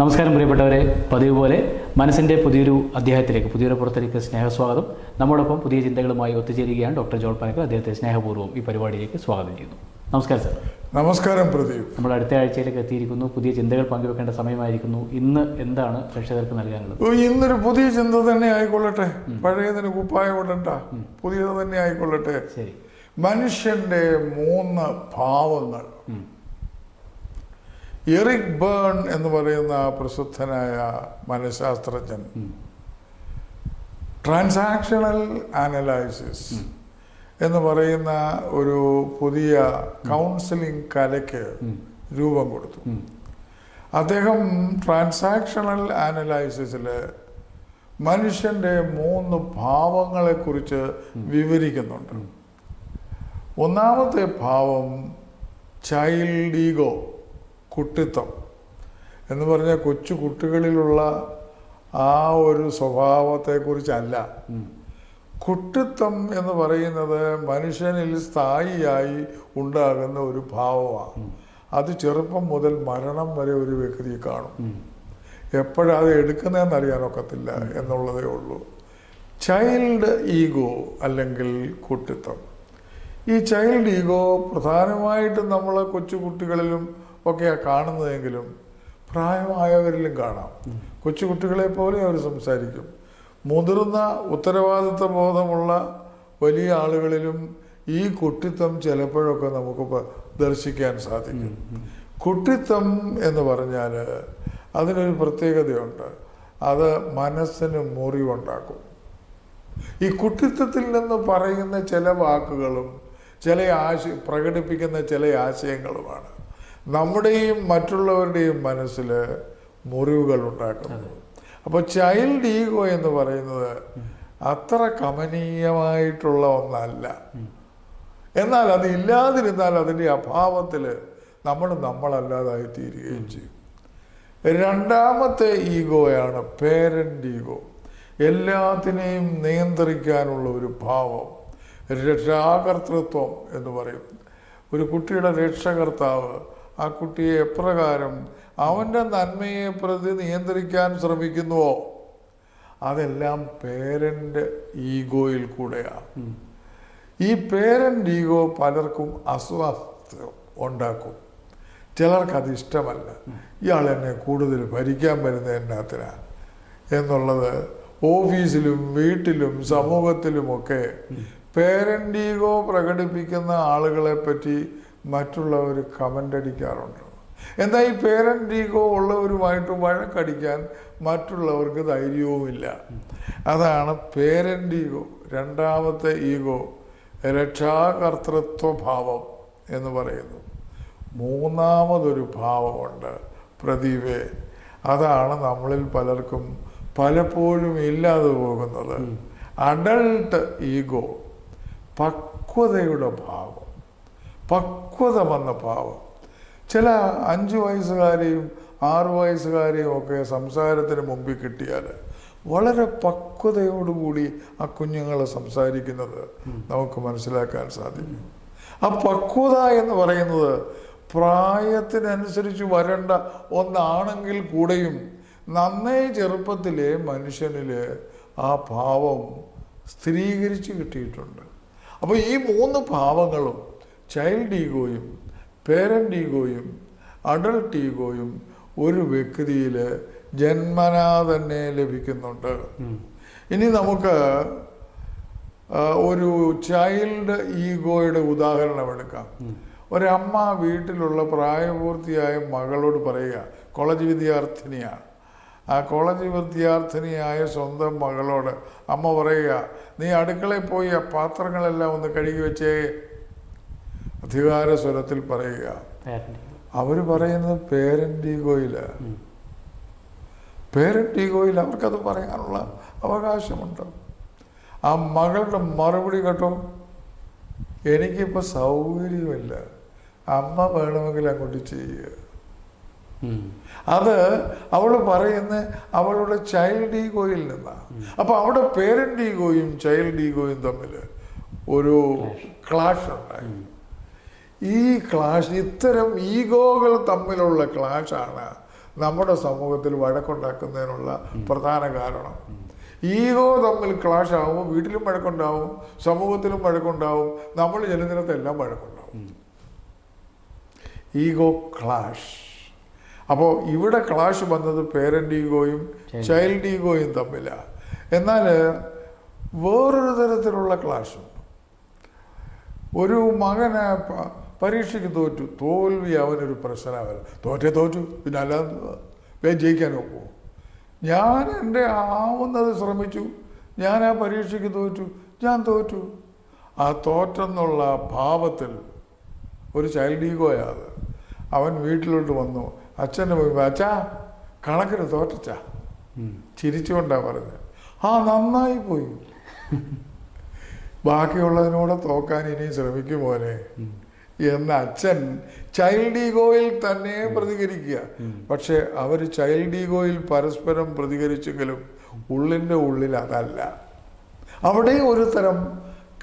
നമസ്കാരം പ്രിയപ്പെട്ടവരെ. പതിവ് പോലെ മനസ്സിന്റെ പുതിയൊരു അധ്യായത്തിലേക്ക് പുതിയൊരു പുറത്തേക്ക് സ്നേഹസ്വാഗതം. നമ്മോടൊപ്പം പുതിയ ചിന്തകളുമായി ഒത്തുചേരുകയാണ് ഡോക്ടർ ജോൾ പനക്കർ അദ്ദേഹത്തെ സ്നേഹപൂർവം ഈ പരിപാടിയിലേക്ക് സ്വാഗതം ചെയ്യുന്നു. നമസ്കാരം സാർ. നമസ്കാരം പ്രദീപ്. നമ്മൾ അടുത്ത ആഴ്ചയിലേക്ക് എത്തിയിരിക്കുന്നു. പുതിയ ചിന്തകൾ പങ്കുവെക്കേണ്ട സമയമായിരിക്കുന്നു. ഇന്ന് എന്താണ് പ്രേക്ഷകർക്ക് നൽകാനുള്ളത്? ഇന്നൊരു പുതിയ ചിന്ത തന്നെ ആയിക്കൊള്ളട്ടെ. പഴയതിന് കുപ്പായം ഇടണ്ട. പുതിയത് തന്നെ ആയിക്കൊള്ളട്ടെ. ശരി. മനുഷ്യന്റെ മൂന്ന് ഭാവങ്ങൾ. എറിക് ബേൺ എന്ന് പറയുന്ന ആ പ്രസിദ്ധനായ മനഃശാസ്ത്രജ്ഞൻ. ട്രാൻസാക്ഷണൽ അനലൈസിസ് എന്ന് പറയുന്ന ഒരു പുതിയ കൗൺസിലിംഗ് കലയ്ക്ക് രൂപം കൊടുത്തു. അദ്ദേഹം ട്രാൻസാക്ഷണൽ അനലൈസിസിൽ മനുഷ്യന്റെ മൂന്ന് ഭാവങ്ങളെക്കുറിച്ച് വിവരിക്കുന്നുണ്ട്. ഒന്നാമത്തെ ഭാവം ചൈൽഡ് ഈഗോ. കുട്ടിത്തം എന്ന് പറഞ്ഞാൽ കൊച്ചു കുട്ടികളിലുള്ള ആ ഒരു സ്വഭാവത്തെക്കുറിച്ചല്ല. കുട്ടിത്വം എന്ന് പറയുന്നത് മനുഷ്യനിൽ സ്ഥായിയായി ഉണ്ടാകുന്ന ഒരു ഭാവമാണ്. അത് ചെറുപ്പം മുതൽ മരണം വരെ ഒരു വ്യക്തി കാണും. എപ്പോഴത് എടുക്കുന്നതെന്ന് അറിയാനൊക്കത്തില്ല എന്നുള്ളതേ ഉള്ളൂ. ചൈൽഡ് ഈഗോ അല്ലെങ്കിൽ കുട്ടിത്വം ഈ ചൈൽഡ് ഈഗോ പ്രധാനമായിട്ടും നമ്മൾ കൊച്ചു കുട്ടികളിലും ഒക്കെയാണ് കാണുന്നതെങ്കിലും പ്രായമായവരിലും കാണാം. കൊച്ചുകുട്ടികളെ പോലെ അവർ സംസാരിക്കും. മുതിർന്ന ഉത്തരവാദിത്വ ബോധമുള്ള വലിയ ആളുകളിലും ഈ കുട്ടിത്തം ചിലപ്പോഴൊക്കെ നമുക്ക് ദർശിക്കാൻ സാധിക്കും. കുട്ടിത്തം എന്ന് പറഞ്ഞാൽ അതിനൊരു പ്രത്യേകതയുണ്ട്. അത് മനസ്സിന് മുറിവുണ്ടാക്കും. ഈ കുട്ടിത്തത്തിൽ നിന്ന് പറയുന്ന ചില വാക്കുകളും ചില ആശ പ്രകടിപ്പിക്കുന്ന ചില ആശയങ്ങളുമാണ്. നമ്മുടെയും മറ്റുള്ളവരുടെയും മനസ്സിൽ മുറിവുകൾ ഉണ്ടാക്കുന്നത് അപ്പോൾ ചൈൽഡ് ഈഗോ എന്ന് പറയുന്നത് അത്ര കമനീയമായിട്ടുള്ള ഒന്നല്ല. എന്നാൽ അത് ഇല്ലാതിരുന്നാൽ അതിന്റെ അഭാവത്തിൽ നമ്മൾ നമ്മളല്ലാതായി തീരുകയും ചെയ്യും. രണ്ടാമത്തെ ഈഗോയാണ് പേരന്റ് ഈഗോ. എല്ലാത്തിനെയും നിയന്ത്രിക്കാനുള്ള ഒരു ഭാവം രക്ഷാകർത്തൃത്വം എന്ന് പറയും. ഒരു കുട്ടിയുടെ രക്ഷകർത്താവ് ആ കുട്ടിയെ എപ്രകാരം അവന്റെ നന്മയെ പ്രതി നിയന്ത്രിക്കാൻ ശ്രമിക്കുന്നുവോ? അതെല്ലാം പേരന്റ് ഈഗോയിൽ കൂടെയാണ്. ഈ പേരന്റ് ഈഗോ പലർക്കും അസ്വാസ്ഥ്യം ഉണ്ടാക്കും. ചിലർക്കത് ഇഷ്ടമല്ല. ഇയാൾ എന്നെ കൂടുതൽ ഭരിക്കാൻ വരുന്നത് എന്നാത്തിനാണ് എന്നുള്ളത് ഓഫീസിലും വീട്ടിലും സമൂഹത്തിലുമൊക്കെ പേരന്റ് ഈഗോ പ്രകടിപ്പിക്കുന്ന ആളുകളെ പറ്റി മറ്റുള്ളവർ കമന്റ് അടിക്കാറുണ്ട്. എന്നാൽ ഈ പേരന്റ് ഈഗോ ഉള്ളവരുമായിട്ട് വഴക്കടിക്കാൻ മറ്റുള്ളവർക്ക് ധൈര്യവുമില്ല. അതാണ് പേരന്റ് ഈഗോ രണ്ടാമത്തെ ഈഗോ രക്ഷാകർത്തൃത്വ ഭാവം എന്ന് പറയുന്നു. മൂന്നാമതൊരു ഭാവമുണ്ട് പ്രദീപേ അതാണ് നമ്മളിൽ പലർക്കും പലപ്പോഴും ഇല്ലാതെ പോകുന്നത്. അഡൾട്ട് ഈഗോ പക്വതയുടെ ഭാവം. പക്വത വന്ന ഭാവം ചില അഞ്ച് വയസ്സുകാരെയും ആറു വയസ്സുകാരെയും ഒക്കെ സംസാരത്തിന് മുമ്പിൽ കിട്ടിയാൽ വളരെ പക്വതയോടുകൂടി ആ കുഞ്ഞുങ്ങളെ സംസാരിക്കുന്നത് നമുക്ക് മനസ്സിലാക്കാൻ സാധിക്കും. ആ പക്വത എന്ന് പറയുന്നത് പ്രായത്തിനനുസരിച്ച് വരേണ്ട ഒന്നാണെങ്കിൽ കൂടെയും നന്നേ ചെറുപ്പത്തിലെ മനുഷ്യനിൽ ആ ഭാവം സ്ഥിരീകരിച്ച് കിട്ടിയിട്ടുണ്ട്. അപ്പോൾ ഈ മൂന്ന് ഭാവങ്ങളും ചൈൽഡ് ഈഗോയും പേരന്റ് ഈഗോയും അഡൾട്ട് ഈഗോയും ഒരു വ്യക്തിയിൽ ജന്മനാ തന്നെ ലഭിക്കുന്നുണ്ട്. ഇനി നമുക്ക് ഒരു ചൈൽഡ് ഈഗോയുടെ ഉദാഹരണം എടുക്കാം. ഒരമ്മ വീട്ടിലുള്ള പ്രായപൂർത്തിയായ മകളോട് പറയുക കോളേജ് വിദ്യാർത്ഥിനിയാണ് ആ കോളേജ് വിദ്യാർത്ഥിനിയായ സ്വന്തം മകളോട് അമ്മ പറയുക നീ അടുക്കളയിൽ പോയി ആ പാത്രങ്ങളെല്ലാം ഒന്ന് കഴുകി വെച്ചേ. അധികാര സ്വരത്തിൽ പറയുക. അവർ പറയുന്നത് പേരന്റ് പേരന്റ് ഈഗോയിൽ അവർക്കത് പറയാനുള്ള അവകാശമുണ്ട്. ആ മകളുടെ മറുപടി കേട്ടോ എനിക്കിപ്പോൾ സൗകര്യമില്ല. അമ്മ വേണമെങ്കിൽ അങ്ങോട്ട് ചെയ്യുക. അത് അവൾ പറയുന്ന അവളുടെ ചൈൽഡ് ഈഗോയിൽ നിന്നാണ് അപ്പൊ അവിടെ പേരന്റ് ഈഗോയും ചൈൽഡ് ഈഗോയും തമ്മിൽ ഒരു ക്ലാഷ്. ഉണ്ടായി. ഈ ക്ലാഷ് ഇത്തരം ഈഗോകൾ തമ്മിലുള്ള ക്ലാഷാണ് നമ്മുടെ സമൂഹത്തിൽ വഴക്കുണ്ടാക്കുന്നതിനുള്ള പ്രധാന കാരണം. ഈഗോ തമ്മിൽ ക്ലാഷ് ആകുമ്പോൾ വീട്ടിലും വഴക്കുണ്ടാവും സമൂഹത്തിലും വഴക്കുണ്ടാവും നമ്മൾ ജനദിനത്തെല്ലാം വഴക്കുണ്ടാവും. Ego clash. അപ്പോൾ ഇവിടെ ക്ലാഷ് വന്നത് പേരന്റ് ഈഗോയും ചൈൽഡ് ഈഗോയും തമ്മിലാണ് എന്നാൽ വേറൊരു തരത്തിലുള്ള ക്ലാഷും ഒരു മകന് പരീക്ഷയ്ക്ക് തോറ്റു. തോൽവി അവനൊരു പ്രശ്നമല്ല തോറ്റേ തോറ്റു. പിന്നെ അല്ലാതെ വേഗം ജയിക്കാൻ നോക്കുമോ ഞാൻ എന്റെ ആവുന്നത് ശ്രമിച്ചു. ഞാൻ ആ പരീക്ഷയ്ക്ക് തോറ്റു. ഞാൻ തോറ്റു. ആ തോറ്റെന്നുള്ള ഭാവത്തിൽ ഒരു ചൈൽഡ് ഈഗോയാ അത് അവൻ വീട്ടിലോട്ട് വന്നു. അച്ഛന്റെ പോയി അച്ഛാ കണക്കിന് തോറ്റച്ചാ. ചിരിച്ചുകൊണ്ടാണ് ചിരിച്ചുകൊണ്ടാ പറഞ്ഞത്. ആ നന്നായി പോയി. ബാക്കിയുള്ളതിനോട് തോക്കാൻ ഇനിയും ശ്രമിക്കും മോനെ. എന്ന് അച്ഛൻ ചൈൽഡ് ഈഗോയിൽ തന്നെ പ്രതികരിക്കുക. പക്ഷെ അവർ ചൈൽഡ് ഈഗോയിൽ പരസ്പരം പ്രതികരിച്ചെങ്കിലും ഉള്ളിന്റെ ഉള്ളിൽ അതല്ല. അവിടെ ഒരു തരം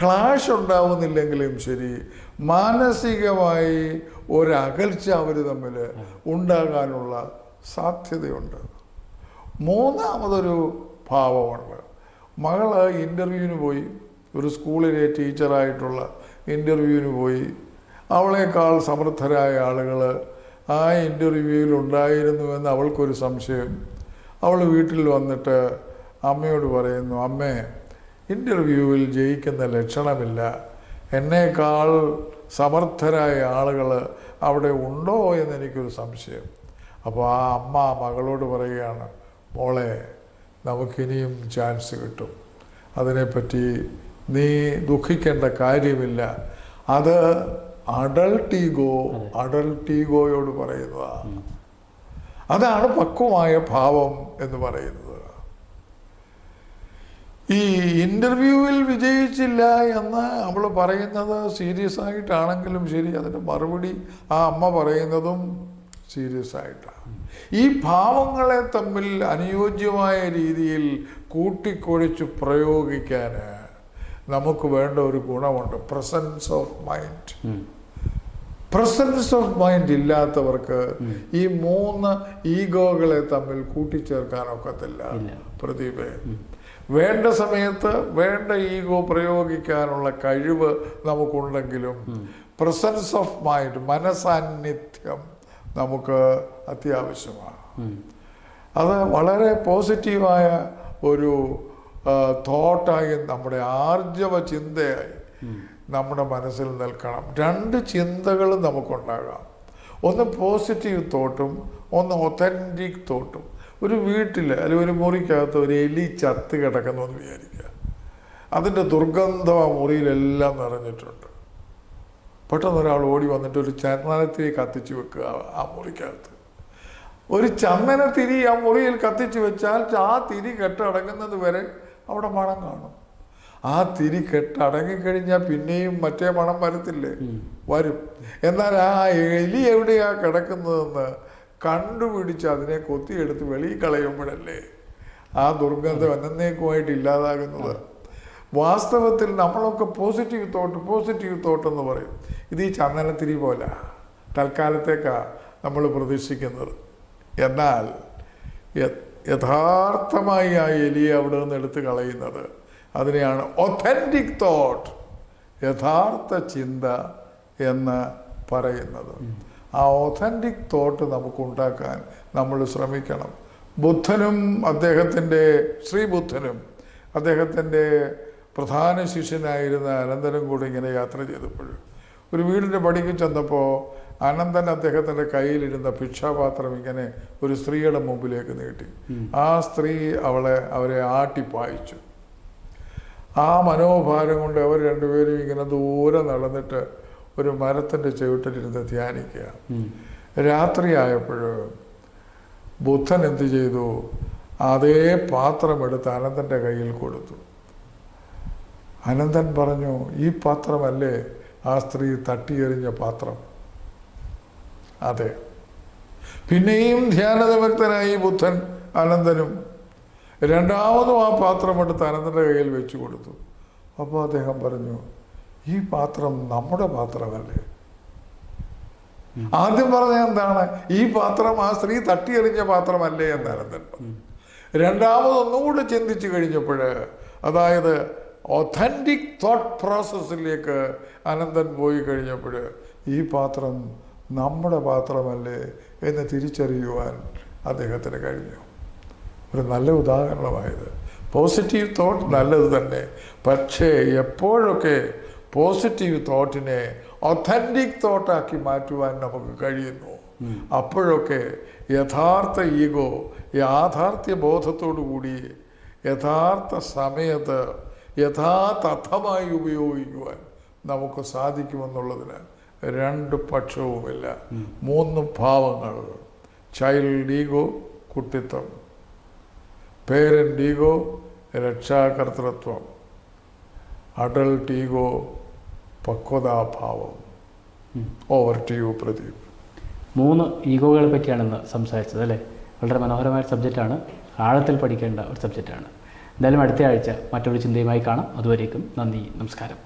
ക്ലാഷ് ഉണ്ടാവുന്നില്ലെങ്കിലും ശരി മാനസികമായി ഒരകൽച്ച അവർ തമ്മിൽ ഉണ്ടാകാനുള്ള സാധ്യതയുണ്ട്. മൂന്നാമതൊരു ഭാവമുണ്ട്. മകൾ ഇന്റർവ്യൂവിന് പോയി ഒരു സ്കൂളിലെ ടീച്ചറായിട്ടുള്ള ഇന്റർവ്യൂവിന് പോയി അവളേക്കാൾ സമർത്ഥരായ ആളുകൾ ആ ഇന്റർവ്യൂവിൽ ഉണ്ടായിരുന്നുവെന്ന് അവൾക്കൊരു സംശയം. അവൾ വീട്ടിൽ വന്നിട്ട് അമ്മയോട് പറയുന്നു അമ്മേ ഇന്റർവ്യൂവിൽ ജയിക്കുന്ന ലക്ഷണമില്ല. എന്നേക്കാൾ സമർത്ഥരായ ആളുകൾ അവിടെ ഉണ്ടോ എന്ന് എനിക്കൊരു സംശയം. അപ്പോൾ ആ അമ്മ മകളോട് പറയുകയാണ് മോളെ നമുക്കിനിയും ചാൻസ് കിട്ടും. അതിനെപ്പറ്റി നീ ദുഃഖിക്കേണ്ട കാര്യമില്ല. അത് അഡൾട്ട് ഈഗോ അഡൾട്ട് ഈഗോയോട് പറയുന്നതാണ് അതാണ് പക്വമായ ഭാവം എന്ന് പറയുന്നത്. ഈ ഇന്റർവ്യൂവിൽ വിജയിച്ചില്ല എന്ന് അവൾ പറയുന്നത് സീരിയസ് ആയിട്ടാണെങ്കിലും ശരി അതിന്റെ മറുപടി ആ അമ്മ പറയുന്നതും സീരിയസ് ആയിട്ടാണ്. ഈ ഭാവങ്ങളെ തമ്മിൽ അനുയോജ്യമായ രീതിയിൽ കൂട്ടിക്കൊഴിച്ച് പ്രയോഗിക്കാൻ നമുക്ക് വേണ്ട ഒരു ഗുണമുണ്ട്. Presence of mind presence of mind ഇല്ലാത്തവർക്ക് ഈ മൂന്ന് ഈഗോകളെ തമ്മിൽ ഇല്ല. പ്രദീപേ. വേണ്ട സമയത്ത് വേണ്ട ഈഗോ പ്രയോഗിക്കാനുള്ള കഴിവ് നമുക്കുണ്ടെങ്കിലും പ്രസൻസ് ഓഫ് മൈൻഡ് മനസാന്നിധ്യം നമുക്ക് അത്യാവശ്യമാണ്. അത് വളരെ പോസിറ്റീവായ ഒരു തോട്ടായി നമ്മുടെ ആർജവ ചിന്തയായി നമ്മുടെ മനസ്സിൽ നിൽക്കണം. രണ്ട് ചിന്തകളും നമുക്കുണ്ടാകാം. ഒന്ന് പോസിറ്റീവ് തോട്ടും ഒന്ന് ഒത്തന്റിക് തോട്ടും. ഒരു വീട്ടിൽ അല്ലെങ്കിൽ ഒരു മുറിക്കകത്ത് ഒരു എലി ചത്ത് കിടക്കുന്നു എന്ന് വിചാരിക്കുക. അതിന്റെ ദുർഗന്ധം ആ മുറിയിലെല്ലാം നിറഞ്ഞിട്ടുണ്ട്. പെട്ടെന്ന് ഒരാൾ ഓടി വന്നിട്ട് ഒരു ചന്ദനത്തിരി കത്തിച്ച് വെക്കുക ആ മുറിക്കകത്ത്. ഒരു ചന്ദനത്തിരി ആ മുറിയിൽ കത്തിച്ച് വെച്ചാൽ ആ തിരി കെട്ടടങ്ങുന്നത് വരെ അവിടെ മണം കാണും. ആ തിരി കെട്ടടങ്ങിക്കഴിഞ്ഞാൽ പിന്നെയും മറ്റേ മണം വരത്തില്ലേ? വരും. എന്നാൽ ആ എലി എവിടെയാ കിടക്കുന്നതെന്ന് കണ്ടുപിടിച്ച് അതിനെ കൊത്തിയെടുത്ത് വെളിയിൽ കളയുമ്പോഴല്ലേ ആ ദുർഗന്ധം എന്നേക്കുമായിട്ട് ഇല്ലാതാകുന്നത്. വാസ്തവത്തിൽ നമ്മളൊക്കെ പോസിറ്റീവ് തോട്ട് പോസിറ്റീവ് തോട്ട് എന്ന് പറയും. ഇത് ഈ ചന്ദനത്തിരി പോലെ. തൽക്കാലത്തേക്കാണ് നമ്മൾ പ്രതീക്ഷിക്കുന്നത്. എന്നാൽ യഥാർത്ഥമായി ആ എലിയെ അവിടെ നിന്ന് എടുത്ത് കളയുന്നത്. അതിനെയാണ് ഒത്തന്റിക് തോട്ട് യഥാർത്ഥ ചിന്ത എന്ന് പറയുന്നത്. ആ ഒത്തന്റിക് തോട്ട് നമുക്കുണ്ടാക്കാൻ നമ്മൾ ശ്രമിക്കണം. ബുദ്ധനും അദ്ദേഹത്തിന്റെ ശ്രീബുദ്ധനും അദ്ദേഹത്തിന്റെ പ്രധാന ശിഷ്യനായിരുന്ന അനന്തനും കൂടി ഇങ്ങനെ യാത്ര ചെയ്തപ്പോൾ ഒരു വീടിന്റെ പടിക്ക് ചെന്നപ്പോൾ അനന്തൻ അദ്ദേഹത്തിന്റെ കയ്യിലിരുന്ന ഭിക്ഷാപാത്രം ഇങ്ങനെ ഒരു സ്ത്രീയുടെ മുമ്പിലേക്ക് നീട്ടി. ആ സ്ത്രീ അവളെ അവരെ ആട്ടിപ്പായിച്ചു ആ മനോഭാരം കൊണ്ട് അവർ രണ്ടുപേരും ഇങ്ങനെ ദൂരെ നടന്നിട്ട് ഒരു മരത്തിന്റെ ചുവട്ടിലിരുന്ന് ധ്യാനിക്കുക. രാത്രിയായപ്പോഴും രാത്രിയായപ്പോൾ ബുദ്ധൻ എന്ത് ചെയ്തു? അതേ പാത്രം എടുത്ത് അനന്തന്റെ കയ്യിൽ കൊടുത്തു. അനന്തൻ പറഞ്ഞു ഈ പാത്രമല്ലേ ആ സ്ത്രീ തട്ടിയെറിഞ്ഞ പാത്രം. അതെ. പിന്നെയും ധ്യാനനിമഗ്നനായി ബുദ്ധൻ അനന്തനും രണ്ടാമതും ആ പാത്രം എടുത്ത് അനന്തന്റെ കയ്യിൽ വെച്ചു കൊടുത്തു. അപ്പോൾ അദ്ദേഹം പറഞ്ഞു ഈ പാത്രം നമ്മുടെ പാത്രമല്ലേ? ആദ്യം പറഞ്ഞ എന്താണ്? ഈ പാത്രം ആ സ്ത്രീ തട്ടിയെറിഞ്ഞ പാത്രമല്ലേ? എന്ന് അനന്തൻ പറഞ്ഞു. രണ്ടാമത് ചിന്തിച്ചു കഴിഞ്ഞപ്പോൾ അതായത് ഒഥന്റിക് തോട്ട് പ്രോസസ്സിലേക്ക് അനന്തൻ പോയി കഴിഞ്ഞപ്പോൾ ഈ പാത്രം നമ്മുടെ പാത്രമല്ലേ എന്ന് തിരിച്ചറിയുവാൻ അദ്ദേഹത്തിന് കഴിഞ്ഞു. ഒരു നല്ല ഉദാഹരണമായത്. പോസിറ്റീവ് തോട്ട് നല്ലത് തന്നെ. പക്ഷേ എപ്പോഴൊക്കെ പോസിറ്റീവ് തോട്ടിനെ ഒഥന്റിക് തോട്ടാക്കി മാറ്റുവാൻ നമുക്ക് കഴിയുന്നു? അപ്പോഴൊക്കെ യഥാർത്ഥ ഈഗോ യാഥാർത്ഥ്യ ബോധത്തോടു കൂടി യഥാർത്ഥ സമയത്ത് യഥാതഥമായി ഉപയോഗിക്കുവാൻ നമുക്ക് സാധിക്കുമെന്നുള്ളതിന് രണ്ട് പക്ഷവുമില്ല. മൂന്ന് ഭാവങ്ങൾ. ചൈൽഡ് ഈഗോ കുട്ടിത്വം പേരന്റ് ഈഗോ രക്ഷാകർത്തൃത്വം adult ego പക്വതാഭാവം. Over to you Pradeep. മൂന്ന് ഈഗോകളെ പറ്റിയാണ് ഇന്ന് സംസാരിച്ചത് അല്ലേ? വളരെ മനോഹരമായ സബ്ജക്റ്റാണ് ആഴത്തിൽ പഠിക്കേണ്ട ഒരു സബ്ജക്റ്റാണ് എന്തായാലും അടുത്ത ആഴ്ച മറ്റൊരു ചിന്തയുമായി കാണാം. അതുവരേക്കും നന്ദി നമസ്കാരം.